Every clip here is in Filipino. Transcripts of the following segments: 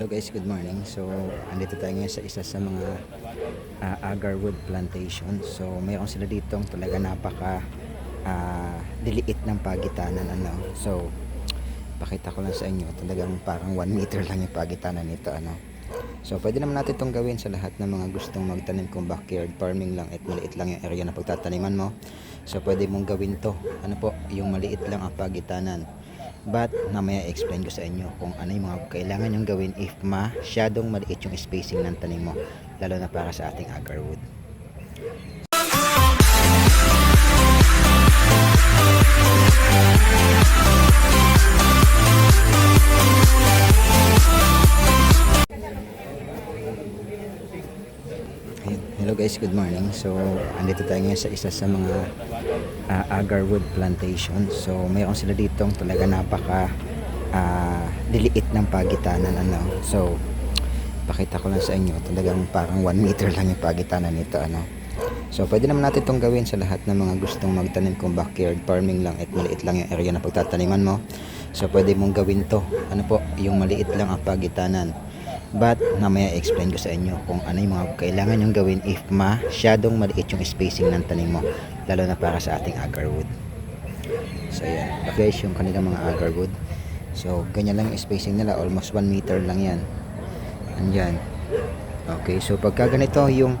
Hello guys, good morning. So, andito tayo ngayon sa isa sa mga uh, agarwood plantation. So, mayroon sila dito talaga napaka ah, diliit ng pagitanan. Ano? So, pakita ko lang sa inyo. Talagang parang 1 meter lang yung pagitanan nito. Ano? So, pwede naman natin itong gawin sa lahat ng mga gustong magtanim kung backyard farming lang at maliit lang yung area na pagtataniman mo. So, pwede mong gawin to. Ano po, yung maliit lang ang pagitanan. But, namaya explain ko sa inyo kung ano yung mga kailangan yung gawin if masyadong maliit yung spacing ng tanim mo. Lalo na para sa ating agarwood. Guys, good morning. So, andito tayo ngayon sa isa sa mga uh, agarwood plantation. So, mayroon sila dito talaga napaka ah, diliit ng pagitanan. Ano? So, pakita ko lang sa inyo. Talagang parang 1 meter lang yung pagitanan nito. Ano? So, pwede naman natin itong gawin sa lahat ng mga gustong magtanim kung backyard farming lang at maliit lang yung area na pagtataniman mo. So, pwede mong gawin to. Ano po, yung maliit lang ang pagitanan. But, namaya explain ko sa inyo kung ano yung mga kailangan yung gawin if masyadong maliit yung spacing ng tanim mo. Lalo na para sa ating agarwood. So, yan. Guys, yung kanilang mga agarwood. So, ganyan lang yung spacing nila. Almost 1 meter lang yan. Andyan. Okay, so pagka ganito yung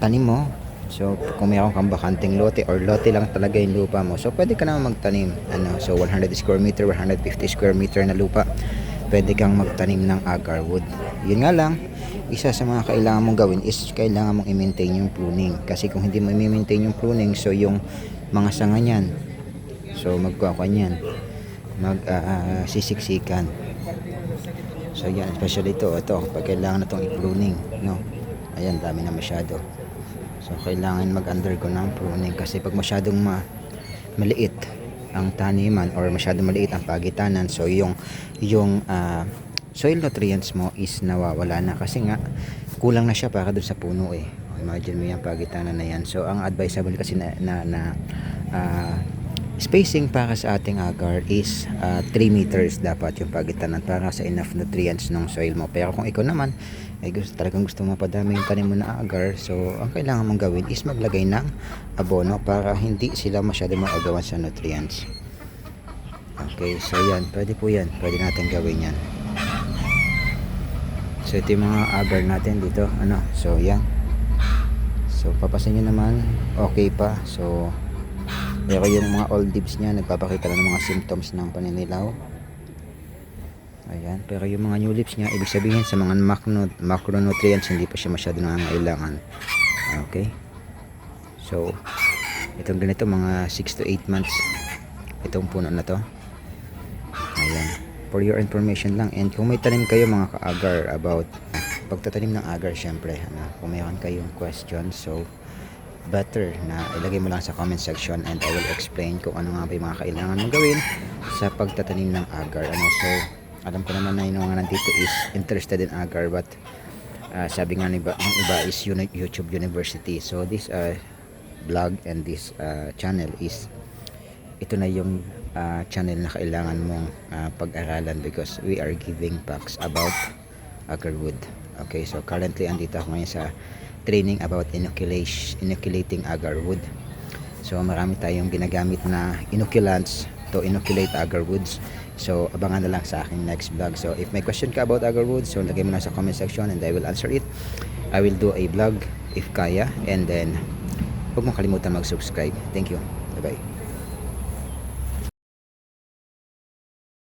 tanim mo, so kung mayroon kang bakanting lote or lote lang talaga yung lupa mo, so pwede ka naman magtanim. Ano, so 100 square meter, 150 square meter na lupa, pwede kang magtanim ng agarwood. Yun nga lang, isa sa mga kailangan mong gawin is kailangan mong i-maintain yung pruning. Kasi kung hindi mo i-maintain yung pruning, so yung mga sanga niyan, so magkakwan yan, mag ah, ah, sisiksikan. So yan, especially ito, ito, pag kailangan na itong i-pruning, no? Ayan, dami na masyado. So kailangan mag-undergo ng pruning kasi pag masyadong ma maliit ang taniman or masyadong maliit ang pagitanan, so yung yung ah, soil nutrients mo is nawawala na kasi nga kulang na siya para dun sa puno eh. Imagine mo yung pagitanan na yan. So ang advisable kasi na, na, na ah, spacing para sa ating agar is ah, 3 meters dapat yung pagitanan para sa enough nutrients ng soil mo. Pero kung ikaw naman ay gusto, talagang gusto mo padami yung tanim mo na agar, so ang kailangan mong gawin is maglagay ng abono para hindi sila masyado maagawan sa nutrients. Okay, so yan, pwede po yan. Pwede natin gawin yan. So ito yung mga agar natin dito. Ano? So yan. So papasin nyo naman, okay pa. So pero yung mga old leaves niya nagpapakita na ng mga symptoms ng paninilaw. Ayan, pero yung mga new leaves niya, ibig sabihin sa mga macro, macronutrients hindi pa siya masyado nangangailangan. Okay? So, itong ganito mga 6 to 8 months itong puno na to. Ayan. For your information lang. And kung may tanim kayo mga ka-agar about pagtatanim ng agar syempre, ano, kung mayroon kayong questions, so better na ilagay mo lang sa comment section and I will explain kung ano nga ba yung mga kailangan mong gawin sa pagtatanim ng agar. Ano, so, alam ko naman na yung mga nandito is interested in agar but uh, sabi nga ni iba, ng iba is YouTube University. So, this uh, vlog and this uh, channel is ito na yung uh, channel na kailangan mong uh, pag-aralan because we are giving facts about agarwood. Okay, so currently andito ako ngayon sa training about inoculating agarwood. So marami tayong ginagamit na inoculants to inoculate agarwoods. So abangan na lang sa aking next vlog. So if may question ka about agarwood, so lagay mo na sa comment section and I will answer it. I will do a vlog if kaya and then huwag mong kalimutan mag-subscribe. Thank you. Bye-bye.